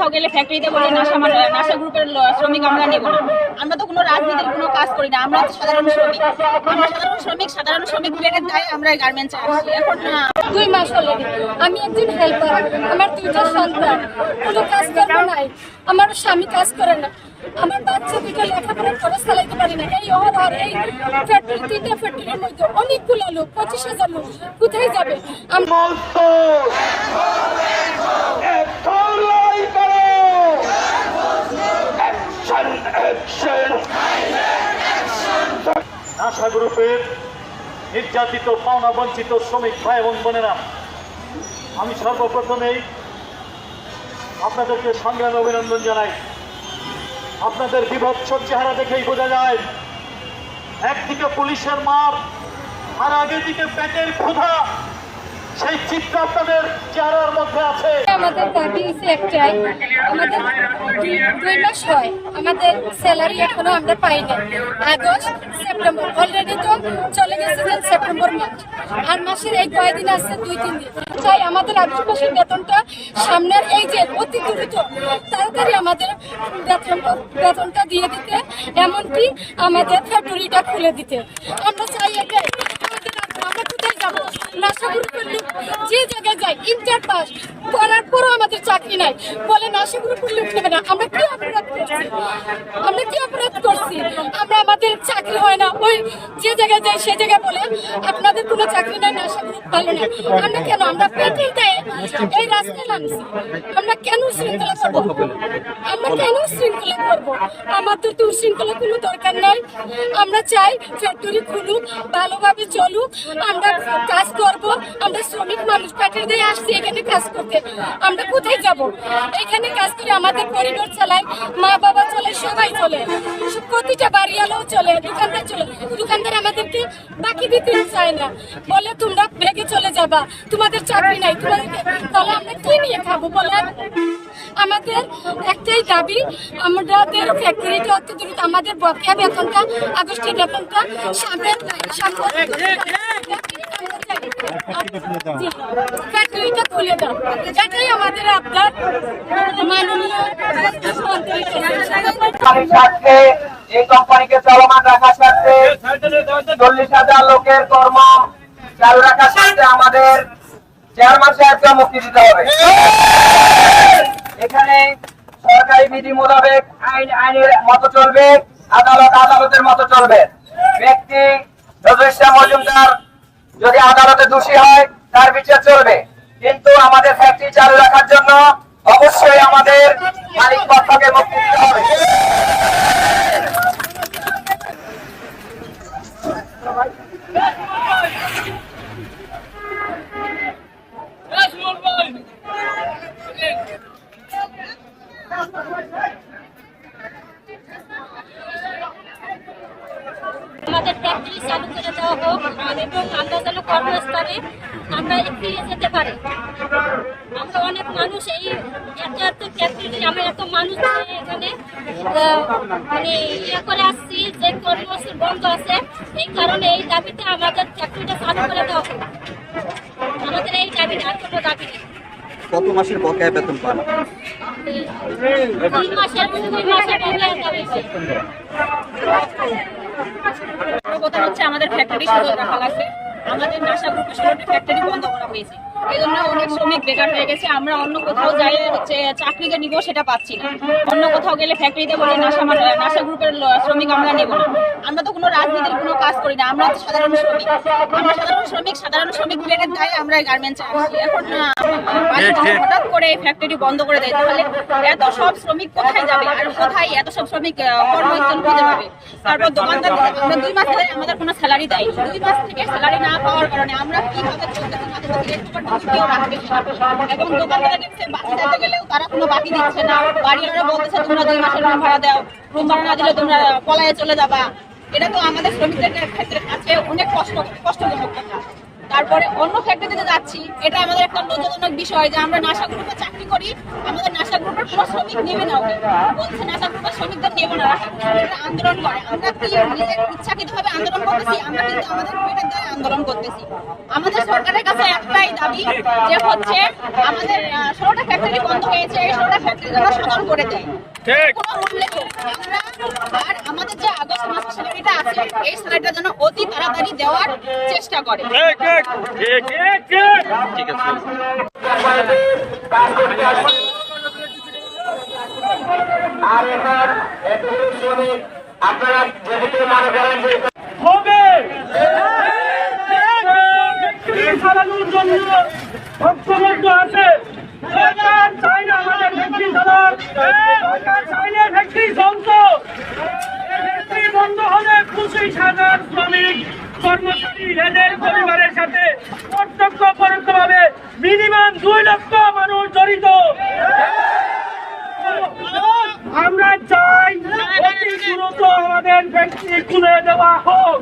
কোথাও গেলে ফ্যাক্টরিতে বলে নাশা মানে নাশা গ্রুপের শ্রমিক আমরা নেব না। আমরা তো কোনো রাজনীতির কোনো কাজ করি না আমরা তো সাধারণ শ্রমিক। আমরা সাধারণ শ্রমিক সাধারণ শ্রমিক প্লেটের দায় আমরা গার্মেন্টসে আসছি। এখন দুই মাস অলরেডি আমি একজন হেল্পার আমার দুইটা সন্তান কোনো কাজ করব নাই আমার স্বামী কাজ করে না। আমার বাচ্চা দুটো লেখাপড়া খরচ চালাইতে পারি না। এই অহর আর এই ফ্যাক্টরি তিনটা ফ্যাক্টরির মধ্যে অনেকগুলো লোক পঁচিশ হাজার লোক কোথায় যাবে? আমরা আশা গ্রুপের নির্যাতিত পাওনা বঞ্চিত শ্রমিক ভাই এবং বোনেরা, আমি সর্বপ্রথমেই আপনাদেরকে সংগ্রামে অভিনন্দন জানাই। আপনাদের বিভৎস চেহারা দেখেই বোঝা যায়, একদিকে পুলিশের মার, আর আগের দিকে পেটের ক্ষুধা। সেই চিত্র আপনাদের চেহারার মধ্যে আছে। আমাদের দাবি হচ্ছে একটাই আমাদের দুই মাস হয়। আমাদের স্যালারি এখনও আমরা পাইনি আগস্ট, সেপ্টেম্বর। অলরেডি তো চলে গেছে সেপ্টেম্বর মাস। আর মাসের এই কয়দিন আছে? দুই, তিন দিন। তাই আমাদের মাসের বেতনটা সামনের এই যে অতি দ্রুত তাড়াতাড়ি আমাদের বেতনটা বেতনটা দিয়ে দিতে, এমনকি আমাদের ফ্যাক্টরিটা খুলে দিতে। আমরা চাই এটাই আমাদের আমরা কোথায় যে জায়গায় যাই ইন্টার পাস করার পরও আমাদের চাকরি নাই। বলে নাশা গ্রুপের লোক নেবে না, আমরা কি অপরাধ করছি? আমরা কি অপরাধ করছি? আমাদের চাকরি হয় না, ওই যে জায়গায় যাই সে জায়গায় বলে, আপনাদের কোনো চাকরি নাই নাশা গ্রুপ ভালো না। আমরা কেন? আমরা পেটের দেয় এই রাস্তায় নামছি। আমরা কেন শৃঙ্খলা করব? আমরা কেন শৃঙ্খলা করব? আমাদের তো শৃঙ্খলা কোনো দরকার নাই। আমরা চাই ফ্যাক্টরি খুলুক, ভালোভাবে চলুক। আমরা কাজ করব। আমরা শ্রমিক মানুষ, পেটের দিয়ে আসছি এখানে কাজ করতে। আমরা কোথায় যাব? এখানে কাজ করে আমাদের পরিবার চালাই মা বাবা চলে সবাই চলে। প্রতিটা চলে দোকানদার চলে দোকানদার আমাদেরকে বাকি দিতে চায় না। বলে তোমরা ভেগে চলে যাবা। তোমাদের চাকরি নাই তোমাদেরকে তাহলে আমরা কি নিয়ে খাব বলেন আমাদের একটাই দাবি আমাদের ফ্যাক্টরিটা অতি দ্রুত আমাদের বকেয়া বেতনটা আগস্টের বেতনটা সামনের সামনে ফ্যাক্টরিটা খুলে দাও। এটাই আমাদের আপনার মাননীয় এই কোম্পানিকে চলমান রাখার স্বার্থে চল্লিশ হাজার লোকের কর্ম চালু রাখার স্বার্থে আমাদের চেয়ারম্যান সাহেবকে মুক্তি দিতে হবে। এখানে সরকারি বিধি মোতাবেক আইন, আইনের মতো চলবে, আদালত আদালতের মতো চলবে। ব্যক্তি নজরুল মজুমদার যদি আদালতে দোষী হয়, তার বিচার চলবে। কিন্তু আমাদের ফ্যাক্টরি চালু রাখার জন্য অবশ্যই আমাদের মালিক পক্ষকে মুক্তি দিতে হবে। আমাদের ফ্যাক্টরি চালু করে দেওয়া হোক এবং আমরা যেন কর্মস্থলে আমরা ফিরে যেতে পারি। আমরা অনেক মানুষ এই এত এত ফ্যাক্টরি আমরা এত মানুষ এখানে মানে ইয়ে করে আসছি যে কর্মস্থল বন্ধ আছে এই কারণে এই দাবিতে আমাদের ফ্যাক্টরিটা চালু করে দেওয়া হোক। আমাদের এই দাবি আর কোনো দাবি নেই। কত মাসের বকেয়া বেতন পান? দুই মাসের দুই মাসের বকেয়া দাবি। কথা হচ্ছে আমাদের ফ্যাক্টরি সচল রাখা লাগবে আমাদের নাসা গ্রুপের ফ্যাক্টরি বন্ধ করা হয়েছে। এই জন্য অনেক শ্রমিক বেকার হয়ে গেছে। আমরা অন্য কোথাও যাই হচ্ছে চাকরিতে নিব সেটা পাচ্ছি না। অন্য কোথাও গেলে ফ্যাক্টরিতে বলে নাশা গ্রুপের শ্রমিক আমরা নেব না। আমরা তো কোনো রাজনীতির কোনো কাজ করি না। আমরা সাধারণ শ্রমিক। আমরা সাধারণ শ্রমিক সাধারণ শ্রমিক প্লেটের দায় আমরা গার্মেন্টসে এখন হঠাৎ করে ফ্যাক্টরি বন্ধ করে দেয়। তাহলে এত সব শ্রমিক কোথায় যাবে? আর কোথায় এত সব শ্রমিক কর্মস্থল খুঁজে পাবে? তারপর দোকানদার আমরা দুই মাস ধরে আমাদের কোনো স্যালারি দেয় দুই মাস থেকে স্যালারি না পাওয়ার কারণে আমরা কীভাবে চলতেছি এটা তো আমাদের ক্ষেত্রে অনেক কষ্ট তারপরে অন্য ফ্যাক্টরিতে যাচ্ছি, এটা আমাদের একটা লজ্জাজনক বিষয় যে আমরা নাশা গ্রুপে চাকরি করি, আমাদের নাশা গ্রুপের কোনো শ্রমিক নেবে না বলছে নেশা গ্রুপের শ্রমিকদের নেবে না আন্দোলন করে। আমরা কি নিজের ইচ্ছাকৃতভাবে আন্দোলন করতেছি? আমরা কিন্তু আমাদের পেটের দ্বারা আন্দোলন করতেছি। আমাদের সরকারের কাছে একটাই দাবি যে হচ্ছে আমাদের ষোলোটা ফ্যাক্টরি বন্ধ হয়েছে এই ষোলোটা ফ্যাক্টরি যেন সচল করে দেয় কোনো মূল্যে আর আমাদের যে আগস্ট মাসের স্যালারিটা আছে এই স্যালারিটা যেন অতি তাড়াতাড়ি দেওয়ার চেষ্টা করে। ঠিক আছে। আর এবার একটু শ্রমিক আপনারা যেহেতু মনে করেন যে হবে। ফ্যাক্টরি জন্য ঐক্যবদ্ধ আছে। সরকার চাই না আমাদের ফ্যাক্টরি চালাক সরকার চাইলে ফ্যাক্টরি চলত ফ্যাক্টরি বন্ধ হলে পঁচিশ হাজার শ্রমিক কর্মচারী এদের পরিবারের সাথে প্রত্যক্ষ পরোক্ষভাবে মিনিমাম দুই লক্ষ মানুষ জড়িত। আমরা চাই অতি দ্রুত আমাদের ব্যক্তি খুলে দেওয়া হোক।